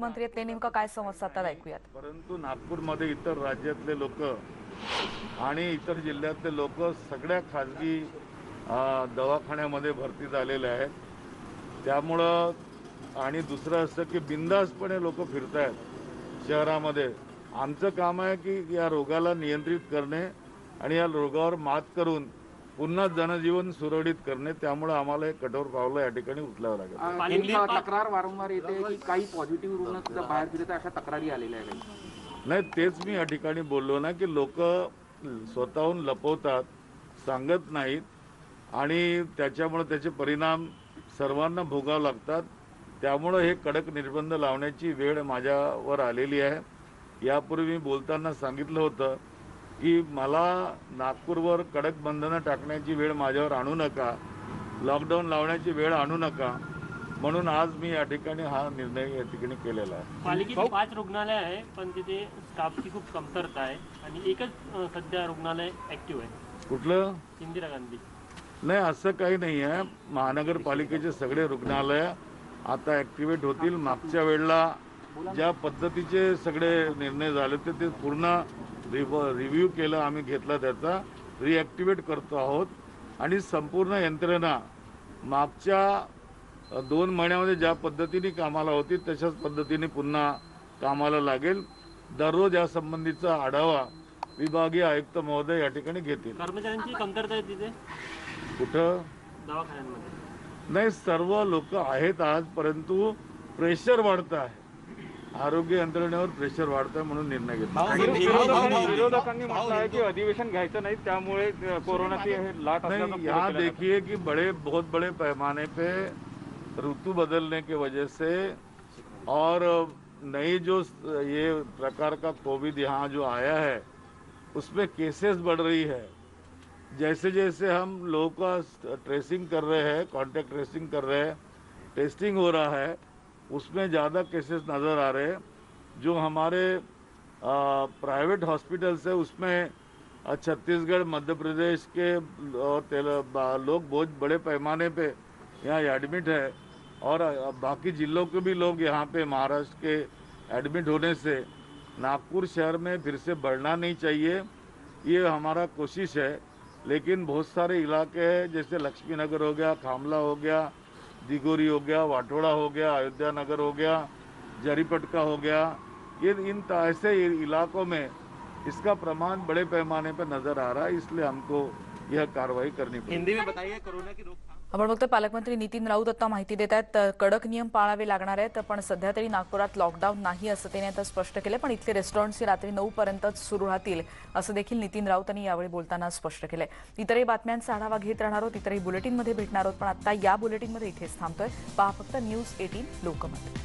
पालकमंत्री आहेत ते नेमकं काय समजतात ऐकूयात. परंतु नागपूरमध्ये इतर राज्यातले लोक आणि इतर जिल्ह्यातले लोक सगळ्या खाजगी दवाखान्यामध्ये भरती झालेले आहेत. त्यामुळं आणि दुसरं असं की बिंदासपणे लोक फिरत आहेत शहरामध्ये. आमचं काम आहे की या रोगाला नियंत्रित करणे आणि या रोगावर मात करून पुन्हा जनजीवन सुरळीत करणे त्यामुळे आम्हाला एक कठोर पावलं या ठिकाणी उचलावं लागेल. तक्रार वारंवार येते की काही पॉझिटिव्ह रुग्ण सुद्धा बाहेर फिरत आहे, अशा तक्रारी आलेल्या आहेत. नाही तेच मी या ठिकाणी बोललो ना की लोक स्वतःहून लपवतात सांगत नाहीत आणि त्याच्यामुळे त्याचे परिणाम सर्वांना भोगावं लागतात. त्यामुळं हे कडक निर्बंध लावण्याची वेळ माझ्यावर आलेली आहे. यापूर्वी मी बोलताना सांगितलं होतं की मला नागपूरवर कडक बंधनं टाकण्याची वेळ माझ्यावर आणू नका लॉकडाऊन लावण्याची वेळ आणू नका म्हणून आज मी या ठिकाणी हा निर्णय या ठिकाणी केलेला आहे. पालिकेची पाच रुग्णालय आहे पण तिथे स्टाफची खूप कमतरता आहे आणि एकच सध्या रुग्णालय ऍक्टिव्ह आहे. कुठलं? इंदिरा गांधी. नाही असं काही नाही आहे. महानगरपालिकेचे सगळे रुग्णालय आता ॲक्टिवेट होतील. मागच्या वेळेला ज्या पद्धतीचे सगळे निर्णय झाले होते ते पूर्ण रिव्ह्यू केलं आम्ही घेतला त्याचा. रिॲक्टिवेट करतो आहोत. आणि संपूर्ण यंत्रणा मागच्या दोन महिन्यामध्ये ज्या पद्धतीने कामाला होती तशाच पद्धतीने पुन्हा कामाला लागेल. दररोज या संबंधीचा आढावा विभागीय आयुक्त महोदय या ठिकाणी घेतील. कर्मचाऱ्यांची कमतरता आहे तिथे? कुठं? दवाखान्यांमध्ये. नाही सर्व लोक आहेत आज परंतु प्रेशर वाढत आहे. आरोग्य यंत्रणेवर प्रेशर वाढत म्हणून निर्णय घेतला. विरोधकांनी विरोधकांनी म्हटलं आहे की अधिवेशन घ्यायचं नाही त्यामुळे कोरोनाची लाट नहीं यहाँ देखिए कि बड़े बहुत बड़े पैमाने पे ऋतु बदलने की वजह से और नई जो ये प्रकार का कोविड यहाँ जो आया है उसमें केसेस बढ़ रही है। जैसे जैसे हम लोगों का ट्रेसिंग कर रहे हैं कांटेक्ट ट्रेसिंग कर रहे हैं टेस्टिंग हो रहा है उसमें ज़्यादा केसेस नज़र आ रहे हैं, जो हमारे प्राइवेट हॉस्पिटल्स है, उसमें छत्तीसगढ़, मध्य प्रदेश के, और लोग बहुत बड़े पैमाने पे यहाँ एडमिट है, और बाकी जिलों के भी लोग यहाँ पे महाराष्ट्र के एडमिट होने से नागपुर शहर में फिर से बढ़ना नहीं चाहिए, ये हमारा कोशिश है। लेकिन बहुत सारे इलाके हैं, जैसे लक्ष्मी नगर हो गया, खामला हो गया दिगोरी हो गया, वाटोड़ा हो गया अयोध्या नगर हो गया, जरीपटका हो गया, ये इन ऐसे इलाकों में इसका प्रमाण बड़े पैमाने पर नज़र आ रहा है, इसलिए हमको यह कार्रवाई करनी पड़ी। हिंदी में बताइए, कोरोना की रोकथाम आपण बघतो पालकमंत्री नितीन राऊत आता माहिती देत आहेत तर कडक नियम पाळावे लागणार आहेत पण सध्या तरी नागपुरात लॉकडाऊन नाही असं त्यांनी आता स्पष्ट केलं पण इथले रेस्टॉरंट्स रात्री नऊ पर्यंतच सुरू राहतील असं देखील नितीन राऊत यांनी यावेळी बोलताना स्पष्ट केलंय. इतरही बातम्यांचा आढावा घेत राहणार आहोत इतरही बुलेटिनमध्ये भेटणार आहोत पण आता या बुलेटिनमध्ये इथेच थांबतोय. पहा फक्त न्यूज एटीन लोकमत.